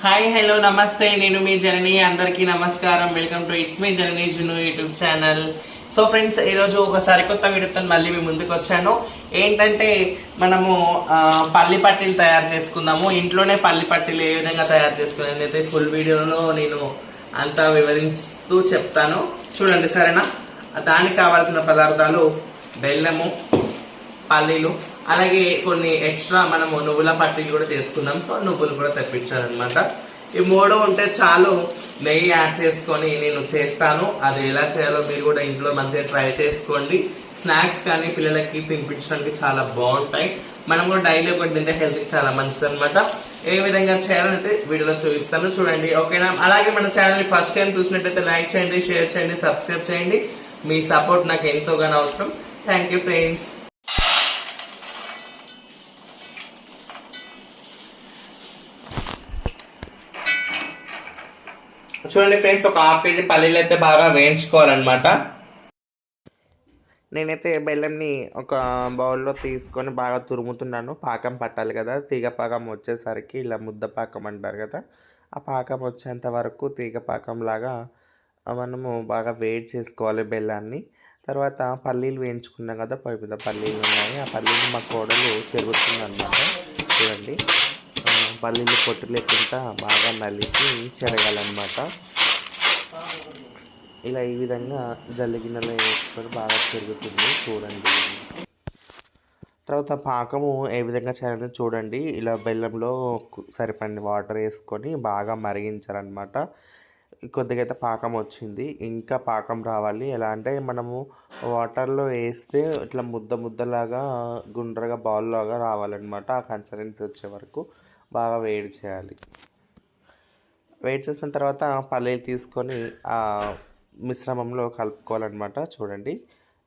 Hi hello నమస్తే. నేను మీ జనని. అందరికీ నమస్కారం. Welcome to it's me Janani June YouTube channel so friends ఈ రోజు ఒక సరికొత్త వీడియోతో మళ్ళీ మీ ముందుకు వచ్చాను. ఏంటంటే మనము పల్లి పట్టీలు తయారు చేసుకుందాము. ఇంట్లోనే పల్లి పట్టీలు ఏ విధంగా తయారు చేసుకున్నాను అయితే ఫుల్ వీడియోలో నేను అంతా వివరిస్తూ చెప్తాను. చూడండి సరేనా? దానికి కావాల్సిన పదార్థాలు బెల్లము పల్లీలు అలాగే కొన్ని ఎక్స్ట్రా మనము నువ్వుల పట్టికి కూడా చేసుకున్నాం. సో నువ్వులు కూడా తెప్పించారనమాట ఈ మూడు ఉంటే చాలు. నెయ్యి యాడ్ చేసుకొని నేను చేస్తాను. అది ఎలా చేయాలో మీరు కూడా ఇంట్లో మంచిగా ట్రై చేసుకోండి. స్నాక్స్ కానీ పిల్లలకి తినిపించడానికి చాలా బాగుంటాయి. మనం కూడా డైలీ ఒకటి తింటే హెల్త్ చాలా మంచిది అనమాట ఏ విధంగా చేయాలనైతే వీడియోలో చూపిస్తాను. చూడండి ఓకేనా? అలాగే మన ఛానల్ ఫస్ట్ టైం చూసినట్టయితే లైక్ చేయండి షేర్ చేయండి సబ్స్క్రైబ్ చేయండి. మీ సపోర్ట్ నాకు ఎంతోగానో అవసరం. Thank you friends. చూడండి ఫ్రెండ్స్ ఒక హాఫ్ కేజీ పల్లీలు అయితే బాగా వేయించుకోవాలన్నమాట. నేనైతే బెల్లంని ఒక బౌల్లో తీసుకొని బాగా తురుముతున్నాను. పాకం పట్టాలి కదా తీగ పాకం వచ్చేసరికి ఇలా ముద్ద పాకం అంటారు కదా ఆ పాకం వచ్చేంత వరకు తీగ పాకంలాగా మనము బాగా వేడి చేసుకోవాలి బెల్లాన్ని. తర్వాత పల్లీలు వేయించుకున్నాం కదా పొయ్యి మీద పల్లీలు ఉన్నాయి. ఆ పల్లీలు మా కోడలు చెరుగుతుంది అనమాట చూడండి. పల్లీలు పొట్టు లేకుండా బాగా నలిపి చెరగాలన్నమాట. ఇలా ఈ విధంగా జల్లిగిన్నెలో వేసుకొని బాగా పెరుగుతుంది. చూడండి. తర్వాత పాకము ఏ విధంగా చేయాలని చూడండి. ఇలా బెల్లంలో సరిపడిన వాటర్ వేసుకొని బాగా మరిగించాలన్నమాట. కొద్దిగా అయితే పాకం వచ్చింది. ఇంకా పాకం రావాలి. ఎలా అంటే మనము వాటర్లో వేస్తే ఇట్లా ముద్ద ముద్దలాగా గుండ్రగా బౌల్లాగా రావాలన్నమాట. ఆ కన్సిస్టెన్సీ వచ్చే వరకు. బాగా వేడి చేయాలి. వేడి చేసిన తర్వాత పల్లీలు తీసుకొని ఆ మిశ్రమంలో కలుపుకోవాలన్నమాట. చూడండి.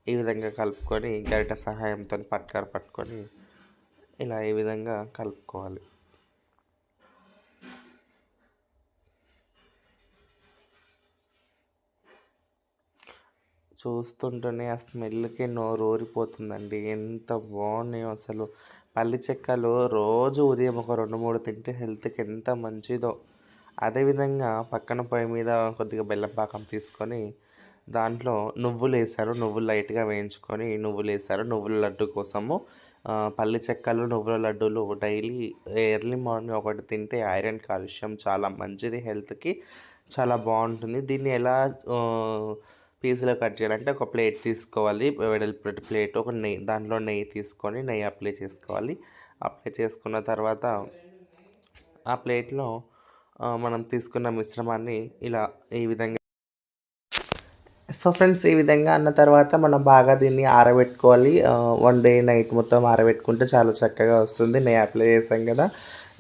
ఈ విధంగా కలుపుకొని గరిట సహాయంతో పట్కార పట్టుకొని ఇలా ఈ విధంగా కలుపుకోవాలి. చూస్తుంటేనే ఆ స్మెల్కి నోరు ఊరిపోతుందండి ఎంత బాగున్నాయో అసలు. పల్లి చెక్కలు రోజు ఉదయం ఒక రెండు మూడు తింటే హెల్త్కి ఎంత మంచిదో. అదేవిధంగా పక్కన పొయ్యి మీద కొద్దిగా బెల్లం పాకం తీసుకొని దాంట్లో నువ్వులు వేసారు నువ్వులు లైట్గా వేయించుకొని నువ్వులు వేసారు నువ్వుల లడ్డు కోసము పల్లి చెక్కలు నువ్వుల లడ్డూలు డైలీ ఎర్లీ మార్నింగ్ ఒకటి తింటే ఐరన్ కాల్షియం చాలా మంచిది. హెల్త్కి చాలా బాగుంటుంది. దీన్ని ఎలా పీసులో కట్ చేయాలంటే ఒక ప్లేట్ తీసుకోవాలి వెడల్పు ప్లేట్ ఒక నెయ్యి దాంట్లో నెయ్యి తీసుకొని నెయ్యి అప్లై చేసుకోవాలి. అప్లై చేసుకున్న తర్వాత ఆ ప్లేట్లో మనం తీసుకున్న మిశ్రమాన్ని ఇలా ఈ విధంగా సో ఫ్రెండ్స్ ఈ విధంగా అన్న తర్వాత మనం బాగా దీన్ని ఆరబెట్టుకోవాలి. వన్ డే నైట్ మొత్తం ఆరబెట్టుకుంటే చాలా చక్కగా వస్తుంది. నెయ్యి అప్లై చేసాం కదా.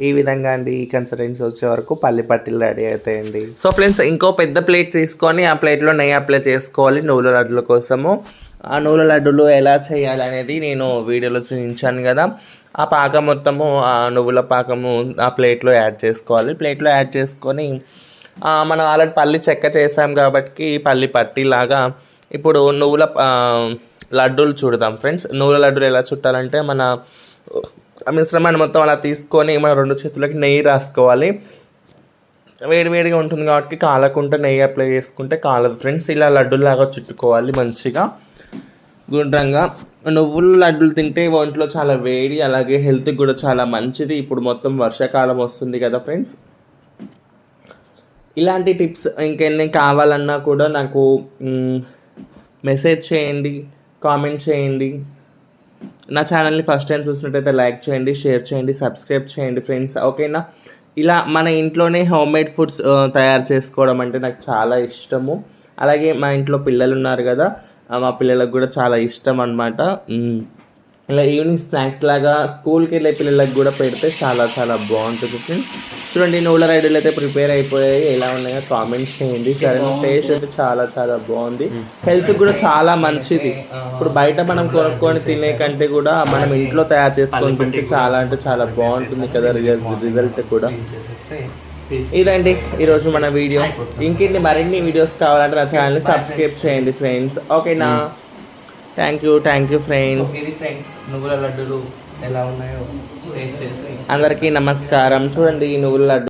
ఈ విధంగా అండి ఈ కన్సల్టెన్స్ వచ్చే వరకు పల్లి పట్టీలు రెడీ అవుతాయండి. సో ఫ్రెండ్స్ ఇంకో పెద్ద ప్లేట్ తీసుకొని ఆ ప్లేట్లో నెయ్యి అప్లై చేసుకోవాలి నువ్వుల లడ్డుల కోసము. ఆ నువ్వుల లడ్డులు ఎలా చేయాలి అనేది నేను వీడియోలో చూపించాను కదా. ఆ పాకం మొత్తము ఆ నువ్వుల పాకము ఆ ప్లేట్లో యాడ్ చేసుకోవాలి. ప్లేట్లో యాడ్ చేసుకొని మనం ఆల్రెడీ పల్లి చెక్క చేసాం కాబట్టి పల్లి పట్టిలాగా ఇప్పుడు నువ్వుల లడ్డూలు చూడదాం. ఫ్రెండ్స్ నువ్వుల లడ్డూలు ఎలా చుట్టాలంటే మన ఆ మిశ్రమాన్ని మొత్తం అలా తీసుకొని మన రెండు చేతులకి నెయ్యి రాసుకోవాలి. వేడివేడిగా ఉంటుంది కాబట్టి కాలకుండా నెయ్యి అప్లై చేసుకుంటే కాలదు. ఫ్రెండ్స్ ఇలా లడ్డూలాగా చుట్టుకోవాలి మంచిగా గుండ్రంగా. నువ్వుల లడ్డూలు తింటే ఒంట్లో చాలా వేడి అలాగే హెల్త్కి కూడా చాలా మంచిది. ఇప్పుడు మొత్తం వర్షాకాలం వస్తుంది కదా ఫ్రెండ్స్ ఇలాంటి టిప్స్ ఇంకెన్ని కావాలన్నా కూడా నాకు మెసేజ్ చేయండి కామెంట్ చేయండి. నా ఛానల్ని ఫస్ట్ టైం చూసినట్టయితే లైక్ చేయండి షేర్ చేయండి సబ్స్క్రైబ్ చేయండి ఫ్రెండ్స్ ఓకేనా ఇలా మన ఇంట్లోనే హోమ్ మేడ్ ఫుడ్స్ తయారు చేసుకోవడం అంటే నాకు చాలా ఇష్టము. అలాగే మా ఇంట్లో పిల్లలు ఉన్నారు కదా మా పిల్లలకు కూడా చాలా ఇష్టం అనమాట ఇలా ఈవినింగ్ స్నాక్స్ లాగా స్కూల్కి వెళ్ళే పిల్లలకు కూడా పెడితే చాలా చాలా బాగుంటుంది ఫ్రెండ్స్ చూడండి నూల రైడులు అయితే ప్రిపేర్ అయిపోయాయి. ఎలా ఉన్నాయో? కామెంట్స్ చేయండి సరే టేస్ట్ అయితే చాలా చాలా బాగుంది. హెల్త్ కూడా చాలా మంచిది. ఇప్పుడు బయట మనం కొనుక్కొని తినే కంటే కూడా మనం ఇంట్లో తయారు చేసుకొని తింటే చాలా అంటే చాలా బాగుంటుంది కదా రిజల్ట్ కూడా. ఇదండి ఈరోజు మన వీడియో. ఇంకెన్ని మరిన్ని వీడియోస్ కావాలంటే నా ఛానల్ని సబ్స్క్రైబ్ చేయండి ఫ్రెండ్స్ ఓకేనా? Thank you thank you friends ఇది ఫ్రెండ్స్ నువ్వుల లడ్డూలు ఎలా ఉన్నాయో అందరికీ నమస్కారం. చూడండి ఈ నువ్వుల లడ్డు.